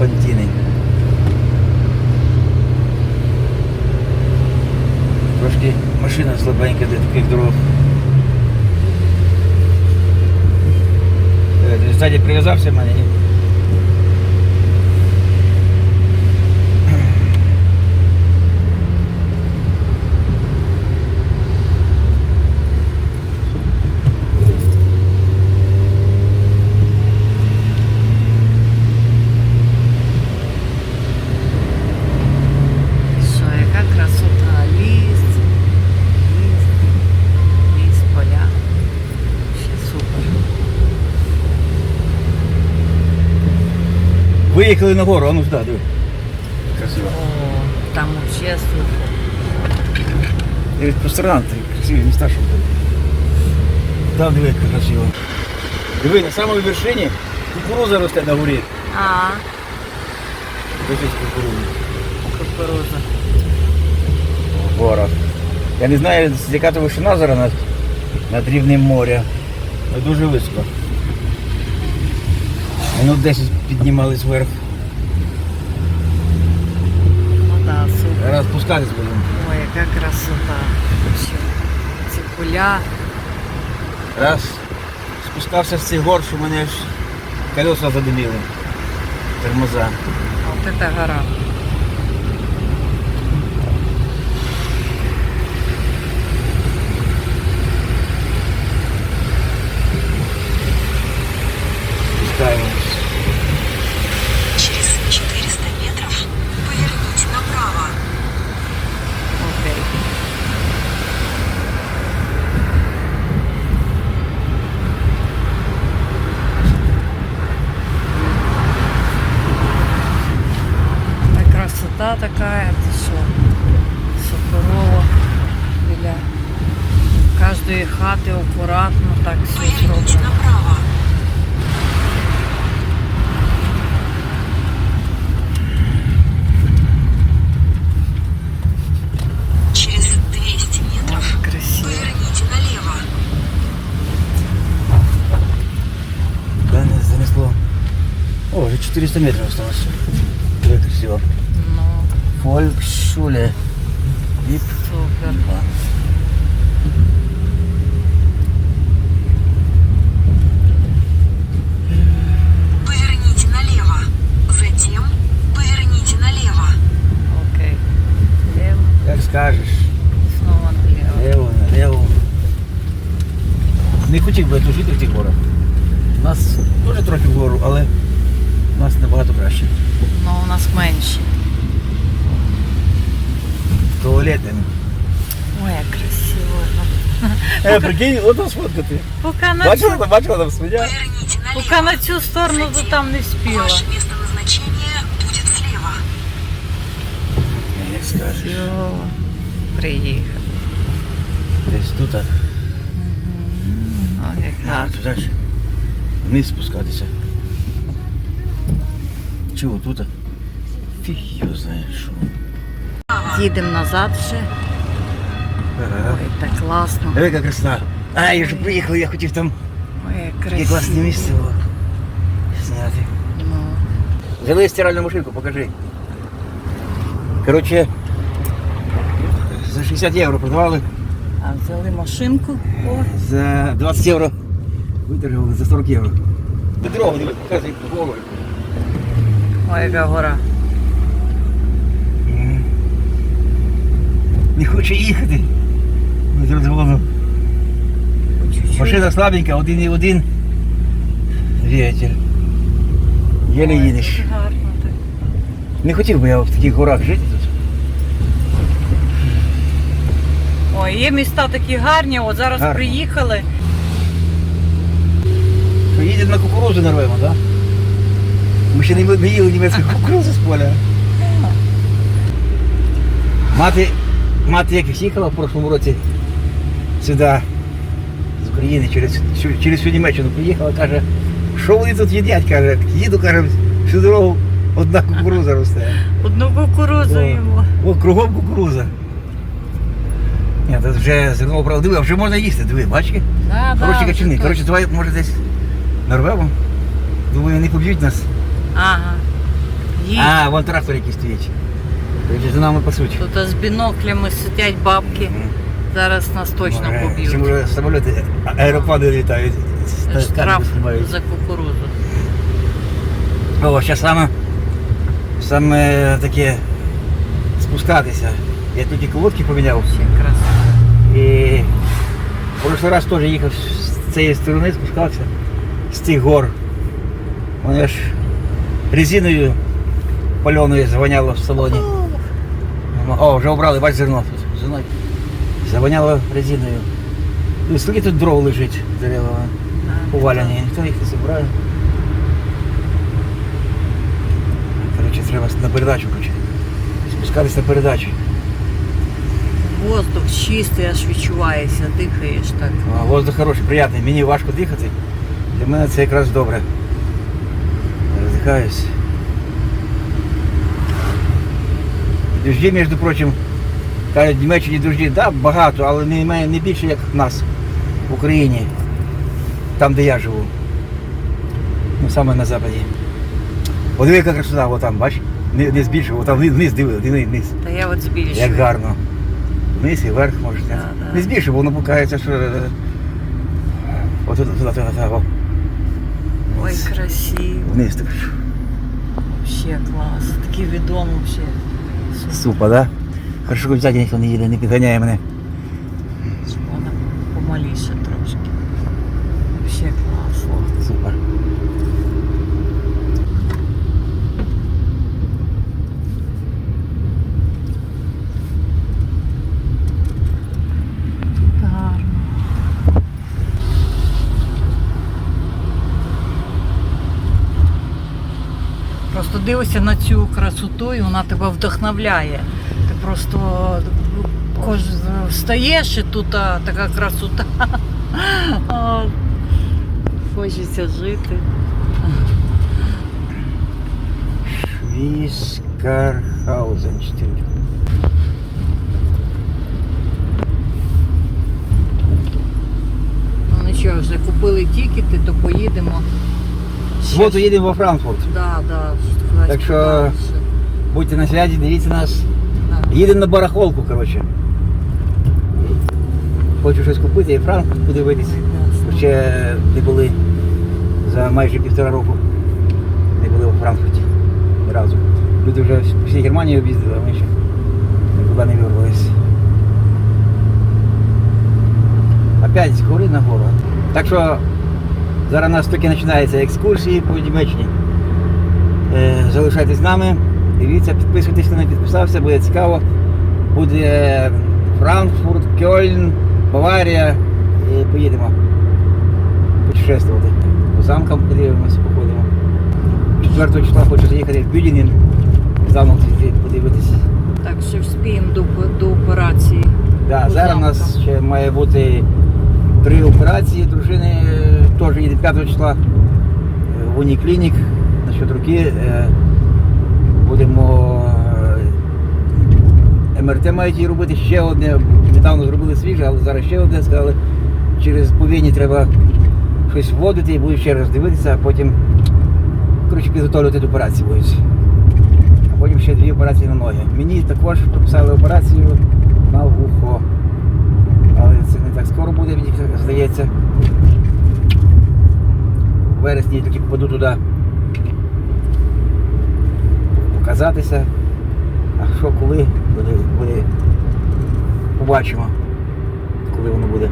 серпантини. Трошки машина слабенька для таких дорог. Ззаді прив'язався мене, Виїхали на гору, а ну сюди, диви. Красиво. О, там супер. Дивись ти красиві міста, що були. Там диви, як красиво. Диви, на самій вершині кукуруза росте на горі. А, Досить кукуруза. кукуруза. в горах. Я не знаю, яка то вишина зараз над, над рівнем моря. але Дуже високо. Воно 10 піднімались вверх. Ну да, супер. Зараз спускатись будемо. Ой, яка красота. Ці поля. Раз спускався з цих гор, що мене ж колеса задиміли. Тормоза. А от це гора. Спускаємось. Через 400 метров поверните направо. Окей. А красота такая, ты что? Суперово. Біля кожної хати акуратно так все Поверните зроблено. направо. Через 200 метров Ой, красиво. поверните налево. Да, не занесло. О, вже 400 метрів осталось. Дуже красиво. Фолькшуле. Віп. супер. Поверните налево. Затем поверните налево. Окей. Лево, Як скажеш. снова налево. Лево, налево. Не хотів би тут жити в тих горах. У нас теж трохи вгору, але у нас набагато краще. Ну, у нас менше. Туалети. Ой, як красиво. Е, прикинь, от там сфоткати. Поки на, Бачила, там, бачила там свиня? Поверните налево. поки на цю сторону то там не вспіла. Ваше место назначения будет слева. Як скажеш. Все, приїхав. Десь тут. а. Ой, як А, гарно. туди ж. Вниз спускатися. Чого тут? Фіг його знає, що. Їдемо назад ще. Ага. Ой, так класно. Диви, яка красота. А, я вже приїхав, я хотів там Ой, як красиво. класне місце було. Зняти. Ну, Взяли стиральну машинку, покажи. Коротше, за 60 євро продавали, а взяли машинку. О, за 20 євро видержали за 40 євро. До дорогу диви, показуй голову. ой, яка гора. Не хоче їхати. Розгону. Машина слабенька, один і один. Двигатель. Єле Ой, їдеш. Не хотів би я в таких горах жити тут. Ой, є міста такі гарні, от зараз Гарно. приїхали. Їдемо на кукурузу нарвемо, так? Да? Ми ще не, не їли німецьку кукурузу з поля. Мати, мати як їхала в прошлому році сюди, з України, через, через всю Німеччину приїхала, каже, що вони тут їдять, каже, їду, каже, всю дорогу одна кукуруза росте. Одну кукурузу йому. О, кругом кукуруза. Ні, тут вже зерно правда, диви, а вже можна їсти, диви, бачиш? Да, Хороші да, качани. Коротше, давай, може десь нарвемо. Думаю, не поб'ють нас. Ага. Їдь. А, вон трактор який стоїть. Короче, за нами пасуть. Тут з біноклями сидять бабки. Зараз нас точно поб'ють. Чим вже самоліти, а- аероплани літають. Штраф за кукурузу. О, зараз саме, саме таке спускатися. Я тільки колодки поміняв. Ще. І в прошлий раз теж їхав з цієї сторони, спускався з цих гор. Вони аж резиною пальоною звоняло в салоні. О, вже обрали, бач зерно. Зерно завоняло резиною. І скільки тут дров лежить дерева поваляні, ніхто їх не забирає. Коротше, треба на передачу коротше. Спускатись на передачу. Воздух чистий, аж відчувається, дихаєш так. А, Воздух хороший, приятний. Мені важко дихати. Для мене це якраз добре. Роздихаюсь. Дожді, між прочим, кажуть, в Німеччині дожді, да, багато, але не, не більше, як в нас в Україні, там, де я живу. Ну, саме на западі. Подиви, яка красота, отам, бач? Не, не збільшив, там вниз, диви, диви, вниз. Та я от збільшую. Як гарно. Вниз і вверх можете. Да, да. Не збільше, бо воно пукається, що. е, От туди, туди, туди, туди. Ой, красиво. Вниз так. Вообще клас. Такий відом вообще. Супа, да? Хорошо, взяти ніхто не їде, не підганяє мене. Вона помаліше трошки. Вообще класно. Супер. Гарно. Просто дивишся на цю красоту і вона тебе вдохновляє. Ти просто кож... встаєш і тут а, така красота. Хочеться жити. Швіскархаузен 4. Ну нічого, вже купили тікети, то поїдемо. В суботу їдемо во Франкфурт. Да, да, Так подальше. Будьте на связи, дивіться нас. Їдемо на барахолку, коротше. Хочу щось купити і Франкфурт подивитися. Ясно. Ще не були за майже півтора року. Не були у Франкфурті ні разу. Люди вже по всій Германії об'їздили, а ми ще нікуди не вирвалися. Опять з гори на гору. Так що зараз у нас тільки починаються екскурсії по Німеччині. Е, залишайтесь з нами, дивіться, підписуйтесь, хто не підписався, буде цікаво. Буде Франкфурт, Кьольн, Баварія. І поїдемо путешествувати. По замкам подивимося, походимо. 4 числа хочу заїхати в Бюдінін, замок подивитися. Так, ще вспіємо до, до операції. Да, зараз у нас ще має бути три операції. Дружини е, теж їде 5 числа в Уніклінік насчет руки. Е, Будемо е, МРТ мають їй робити ще одне. Недавно зробили свіже, але зараз ще одне сказали. Через повинні треба щось вводити і буду ще раз дивитися, а потім коротше, підготовлювати до операції будуть. А потім ще дві операції на ноги. Мені також прописали операцію на вухо. Але це не так скоро буде, мені здається. У вересні я тільки попаду туди показатися. А що коли буде, буде побачимо, коли воно буде.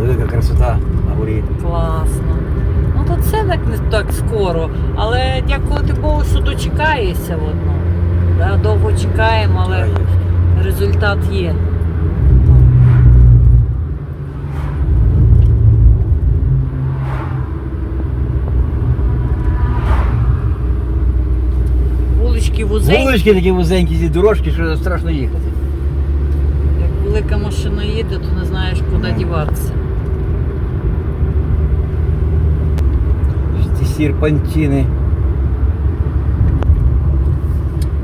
Велика красота на горі. Класно. Ну то це так не так скоро. Але дякувати Богу, що дочекаєшся одно. Да, довго чекаємо, але результат є. Вулички такі вузенькі, ці дорожки, що страшно їхати. як велика машина їде, то не знаєш, куди діватися. Ці серпантини.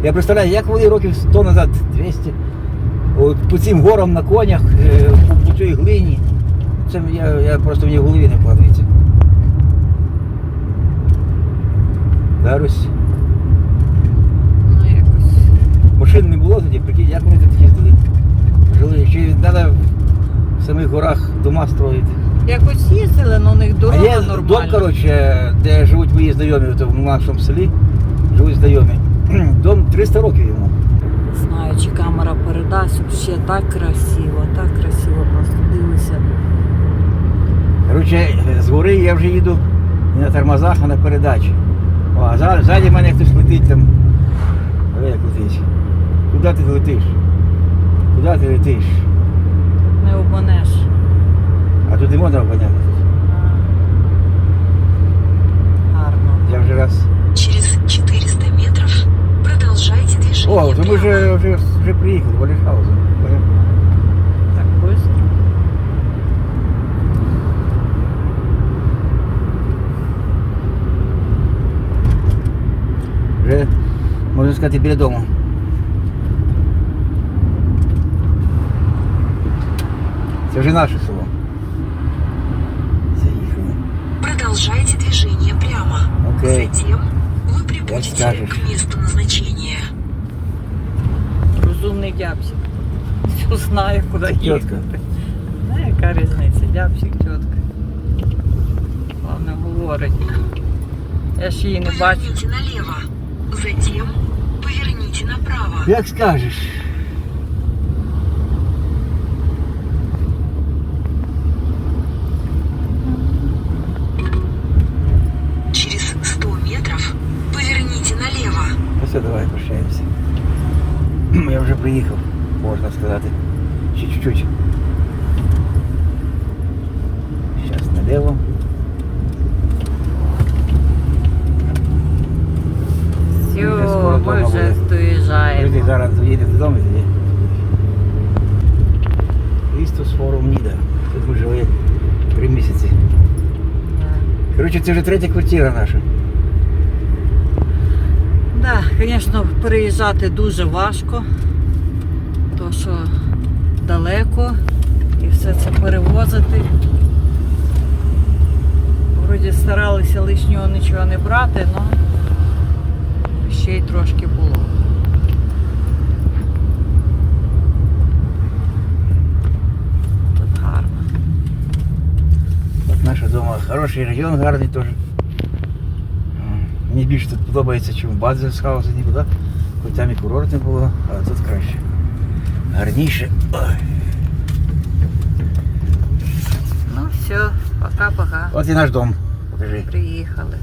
Я представляю, як вони років 100 назад, 200, от по цим горам на конях, е, по, цій глині. Це я, я просто мені в голові не вкладається. було прикинь, як вони тут їздили. Жили. Чи треба в самих горах дома строїти. Якось їздили, але у них дорога а є нормальна. Дом, коротше, де живуть мої знайомі в нашому селі, живуть знайомі. Дом 300 років йому. Знаю, чи камера передасть, взагалі так красиво, так красиво, просто дивися. Коротше, з гори я вже їду не на тормозах, а на передачі. О, а ззаді мене хтось летить там. Е, як летить. Куди ти летиш? Куди ти летиш? Не обманеш. А тут не можна обганяти. А. Гарно. Я вже раз. Через 400 метров продолжайте движение О, то ми прямо. вже, вже, вже приїхали, в Олешхаузен. Так быстро. Вже, можна сказати, біля дому. Це вже наше село. Заїхали. Продолжайте движение прямо. Окей. Затем вы прибудете скажешь. к месту назначения. Розумний дябсик. Все знає, куди Тітка. їхати. Ну, яка різниця, дябсик, тітка. Головне говорить. Я ж її не бачу. Поверните налево. Затем поверните направо. Як скажеш. Приїхав, можна сказати. Ще чуть-чуть. Зараз наліво. Все, ми вже буде. Люди зараз доїде додому тоді. Істус форум Ніда. Тут ми жили три місяці. Коротше, це вже третя квартира наша. Так, да, звісно, переїжджати дуже важко, що далеко і все це перевозити. Вроді старалися лишнього нічого не брати, але ще й трошки було. Тут гарно. От наша дома хороший район, гарний теж. Мені більше тут подобається, ніж в Бадзельсхаузені, ніби, да? Хоч там і курортне було, а тут краще. Гарніше. Ой. Ну все, пока-пока. От і наш дом. Покажи. Приїхали.